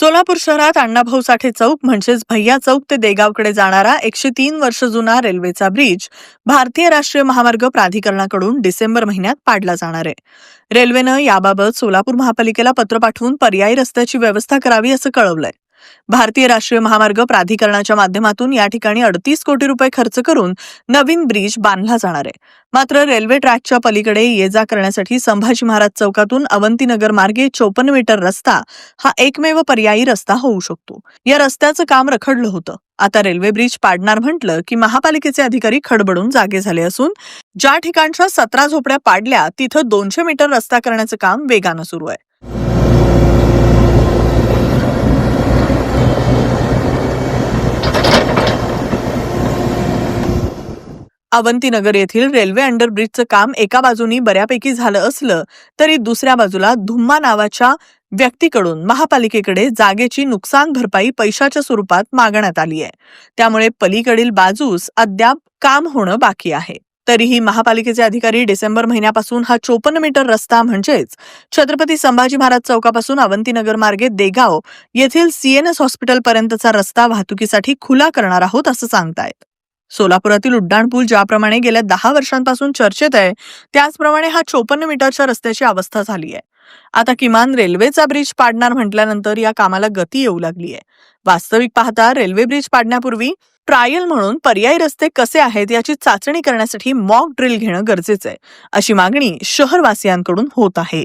सोलापूर शहरात अण्णाभाऊ साठे चौक म्हणजेच भैया चौक ते देगावकडे जाणारा एकशे तीन वर्ष जुना रेल्वेचा ब्रिज भारतीय राष्ट्रीय महामार्ग प्राधिकरणाकडून डिसेंबर महिन्यात पाडला जाणार आहे. रेल्वेनं याबाबत सोलापूर महापालिकेला पत्र पाठवून पर्यायी रस्त्याची व्यवस्था करावी असं कळवलंय. भारतीय राष्ट्रीय महामार्ग प्राधिकरणाच्या माध्यमातून या ठिकाणी अडतीस कोटी रुपये खर्च करून नवीन ब्रिज बांधला जाणार आहे. मात्र रेल्वे ट्रॅकच्या पलीकडे ये जा करण्यासाठी संभाजी महाराज चौकातून अवंतीनगर मार्गे चोपन्न मीटर रस्ता हा एकमेव पर्यायी रस्ता होऊ शकतो. या रस्त्याचं काम रखडलं होतं. आता रेल्वे ब्रिज पाडणार म्हटलं की महापालिकेचे अधिकारी खडबडून जागे झाले असून ज्या ठिकाणच्या सतरा झोपड्या पाडल्या तिथं दोनशे मीटर रस्ता करण्याचं काम वेगानं सुरू आहे. अवंतीनगर येथील रेल्वे अंडरब्रिजचं काम एका बाजूनी बऱ्यापैकी झालं असलं तरी दुसऱ्या बाजूला धुम्मा नावाच्या व्यक्तीकडून महापालिकेकडे जागेची नुकसान भरपाई पैशाच्या स्वरूपात मागण्यात आली आहे. त्यामुळे पलीकडील बाजूस अद्याप काम होणं बाकी आहे. तरीही महापालिकेचे अधिकारी डिसेंबर महिन्यापासून हा चोपन्न मीटर रस्ता म्हणजेच छत्रपती संभाजी महाराज चौकापासून अवंतीनगर मार्गे देगाव येथील सीएनएस हॉस्पिटलपर्यंतचा रस्ता वाहतुकीसाठी खुला करणार आहोत असं सांगतायत. सोलापुरातील उड्डाणपूल ज्याप्रमाणे गेल्या दहा वर्षांपासून चर्चेत आहे त्याचप्रमाणे हा चोपन्न मीटरच्या रस्त्याची अवस्था झाली आहे. आता किमान रेल्वेचा ब्रिज पाडणार म्हटल्यानंतर या कामाला गती येऊ लागली आहे वास्तविक पाहता रेल्वे ब्रिज पाडण्यापूर्वी ट्रायल म्हणून पर्यायी रस्ते कसे आहेत याची चाचणी करण्यासाठी मॉक ड्रिल घेणं गरजेचं आहे अशी मागणी शहरवासियांकडून होत आहे.